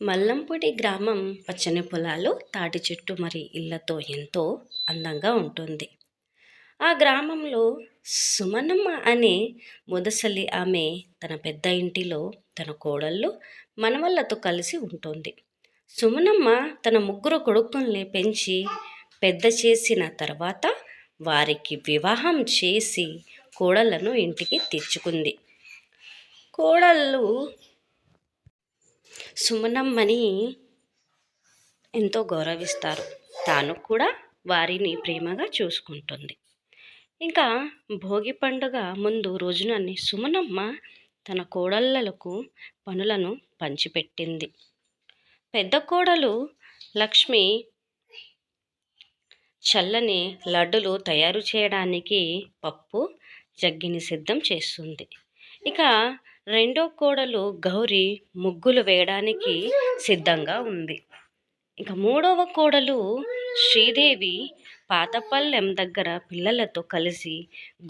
మల్లంపూడి గ్రామం పచ్చని పొలాలు తాటి చెట్టు మరి ఇళ్ళతో ఎంతో అందంగా ఉంటుంది. ఆ గ్రామంలో సుమనమ్మ అనే ముదసలి ఆమె తన పెద్ద ఇంటిలో తన కోడళ్ళు మనవళ్ళతో కలిసి ఉంటుంది. సుమనమ్మ తన ముగ్గురు కొడుకుల్ని పెంచి పెద్ద చేసిన తర్వాత వారికి వివాహం చేసి కోడలను ఇంటికి తెచ్చుకుంది. కోడళ్ళు సుమనమ్మని ఎంతో గౌరవిస్తారు. తాను కూడా వారిని ప్రేమగా చూసుకుంటుంది. ఇంకా భోగి పండుగ ముందు రోజునని సుమనమ్మ తన కోడళ్ళకు పనులను పంచిపెట్టింది. పెద్ద కోడలు లక్ష్మి చల్లని లడ్డులు తయారు చేయడానికి పప్పు జగ్గిని సిద్ధం చేస్తుంది. ఇక రెండో కోడలు గౌరి ముగ్గులు వేయడానికి సిద్ధంగా ఉంది. ఇంకా మూడవ కోడలు శ్రీదేవి పాతపల్లెం దగ్గర పిల్లలతో కలిసి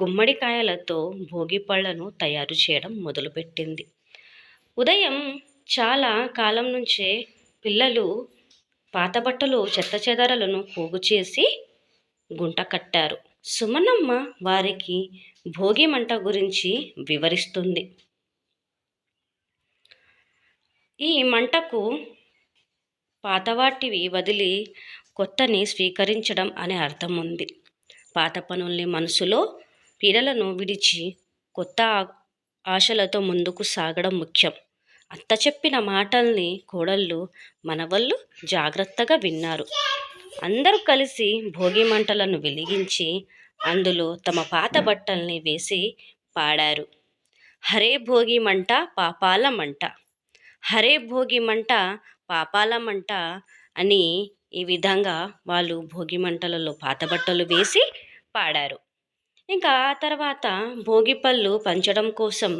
గుమ్మడికాయలతో భోగి పళ్ళను తయారు చేయడం మొదలుపెట్టింది. ఉదయం చాలా కాలం నుంచే పిల్లలు పాత బట్టలు చెత్త చెదరలను పోగు చేసి గుంట కట్టారు. సుమనమ్మ వారికి భోగి మంట గురించి వివరిస్తుంది. ఈ మంటకు పాతవాటివి వదిలి కొత్తని స్వీకరించడం అనే అర్థం ఉంది పాత పనుల్ని మనసులో పీడలను విడిచి కొత్త ఆశలతో ముందుకు సాగడం ముఖ్యం. అత్త చెప్పిన మాటల్ని కోడళ్ళు మనవళ్ళు జాగ్రత్తగా విన్నారు. అందరూ కలిసి భోగి మంటలను వెలిగించి అందులో తమ పాత బట్టల్ని వేసి పాడారు. హరే భోగి మంట పాపాల మంట హరే భోగి మంట పాపాల మంట అని ఈ విధంగా వాళ్ళు భోగి మంటలలో పాత బట్టలు వేసి పాడారు. ఇంకా ఆ తర్వాత భోగిపళ్ళు పంచడం కోసం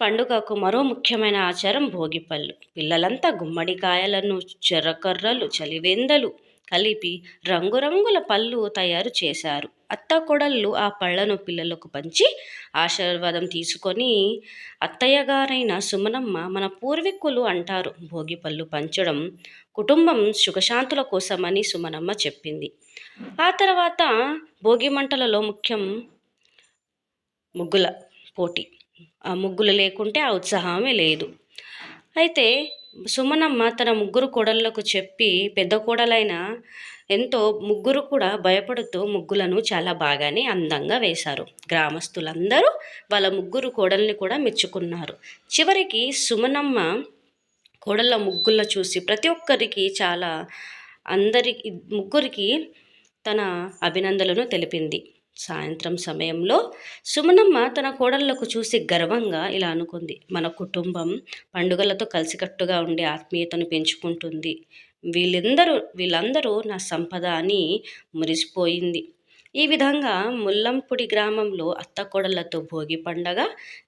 పండుగకు మరో ముఖ్యమైన ఆచారం భోగిపళ్ళు. పిల్లలంతా గుమ్మడికాయలను చెర్రకర్రలు చలివెందలు కలిపి రంగురంగుల పళ్ళు తయారు చేశారు. అత్త కొడళ్ళు ఆ పళ్ళను పిల్లలకు పంచి ఆశీర్వాదం తీసుకొని అత్తయ్య గారైన సుమనమ్మ మన పూర్వీకులు అంటారు. భోగి పళ్ళు పంచడం కుటుంబం సుఖశాంతుల కోసమని సుమనమ్మ చెప్పింది. ఆ తర్వాత భోగి మంటలలో ముఖ్యం ముగ్గుల పోటీ. ఆ ముగ్గులు లేకుంటే ఆ ఉత్సాహమే లేదు. అయితే సుమనమ్మ తన ముగ్గురు కోడళ్ళకు చెప్పి పెద్ద కోడలైన ఎంతో ముగ్గురు కూడా భయపడుతూ ముగ్గులను చాలా బాగానే అందంగా వేశారు. గ్రామస్తులందరూ వాళ్ళ ముగ్గురు కోడల్ని కూడా మెచ్చుకున్నారు. చివరికి సుమనమ్మ కోడళ్ళ ముగ్గుల చూసి ప్రతి ఒక్కరికి చాలా అందరికి ముగ్గురికి తన అభినందనలను తెలిపింది. సాయంత్రం సమయంలో సుమనమ్మ తన కోడళ్ళకు చూసి గర్వంగా ఇలా అనుకుంది. మన కుటుంబం పండుగలతో కలిసికట్టుగా ఉండే ఆత్మీయతను పెంచుకుంటుంది. వీళ్ళందరూ వీళ్ళందరూ నా సంపద అని మురిసిపోయింది. ఈ విధంగా ముల్లంపుడి గ్రామంలో అత్తకోడళ్ళతో భోగి పండగ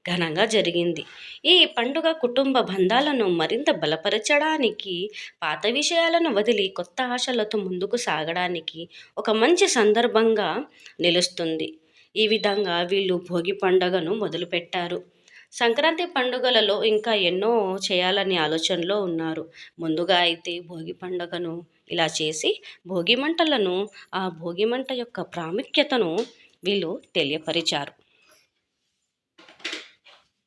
ఘనంగా జరిగింది. ఈ పండుగ కుటుంబ బంధాలను మరింత బలపరచడానికి పాత విషయాలను వదిలి కొత్త ఆశలతో ముందుకు సాగడానికి ఒక మంచి సందర్భంగా నిలుస్తుంది. ఈ విధంగా వీళ్ళు భోగి పండుగను మొదలుపెట్టారు. సంక్రాంతి పండుగలలో ఇంకా ఎన్నో చేయాలని ఆలోచనలో ఉన్నారు. ముందుగా అయితే భోగి పండుగను ఇలా చేసి భోగి మంటలను ఆ భోగి మంట యొక్క ప్రాముఖ్యతను వీళ్ళు తెలియపరిచారు.